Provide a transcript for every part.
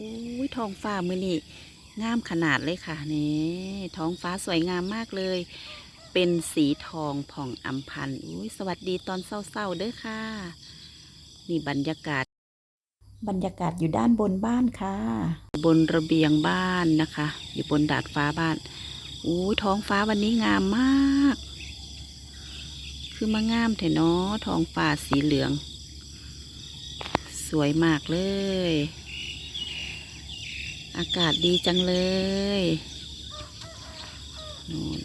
อุ้ยท้องฟ้ามือนี่งามขนาดเลยค่ะนี่ท้องฟ้าสวยงามมากเลย เป็นสีทองผ่องอำพันอุ้ยสวัสดีตอนเศร้าๆเด้อค่ะ นี่บรรยากาศ บรรยากาศอยู่ด้านบนบ้านค่ะ บนระเบียงบ้านนะคะ อยู่บนดาดฟ้าบ้านอู้ท้องฟ้าวันนี้งามมาก คือมางามแถเนาะท้องฟ้าสีเหลือง สวยมากเลย อากาศดีจังเลยนู่น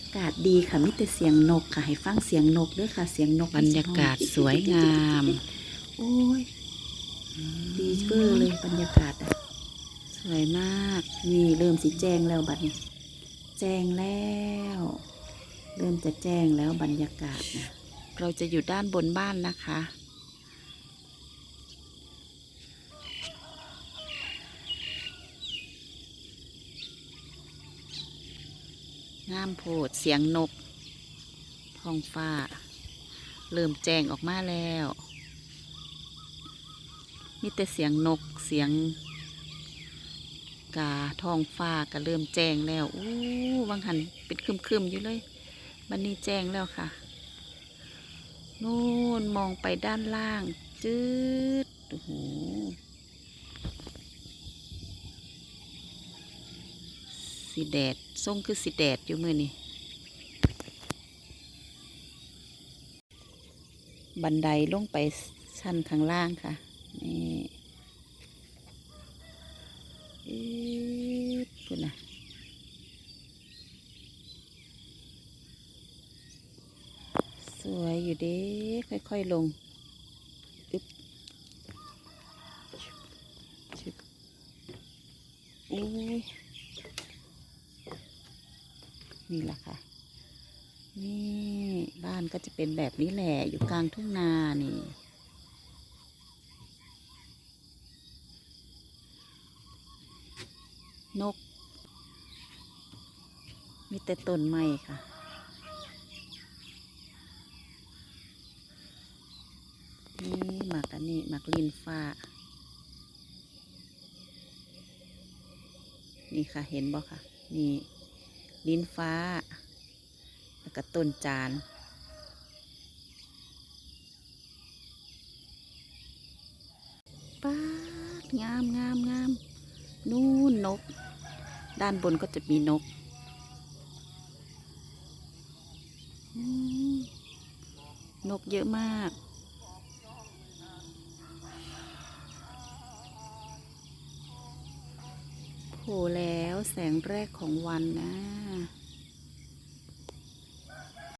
อากาศดีค่ะมิแต่เสียงนกค่ะ ให้ฟังเสียงนกด้วยค่ะ เสียงนกบรรยากาศสวยงาม โอ้ย ดีเวอร์เลยบรรยากาศอะสวยมากนี่เริ่มสิแจ้งแล้วบัดนี้ แจ้งแล้ว เริ่มจะแจ้งแล้วบรรยากาศนะเราจะอยู่ด้านบนบ้านนะคะ งามโพดเสียงนกท้องฟ้า เริ่มแจ้งออกมาแล้ว มีแต่เสียงนกเสียง กาท้องฟ้าก็เริ่มแจ้งแล้วอู้วังหันเป็นคึมๆอยู่เลยบันนี้แจ้งแล้วค่ะนู่นมองไปด้านล่างจืดโอ้โห สีแดดส่งคือสีแดดอยู่มือนี่บันไดลงไปชั้นข้างล่างค่ะ นี่อีดพุ่นะสวยอยู่เด้ค่อย ๆ ลงอึ๊บชึบอุ้ย นี่แหละค่ะ นี่บ้านก็จะเป็นแบบนี้แหละ อยู่กลางทุ่งนานี่ นก มีแต่ต้นไม้ค่ะนี่หมักอันนี้หมักลินฟ้า นี่ค่ะเห็นบ่ค่ะ นี่ ลิ้นฟ้า แล้วก็ต้นจาน ป้างามงามงามนู่นนก ด้านบนก็จะมีนก นกเยอะมาก ผล่แล้วแสงแรกของวันนะ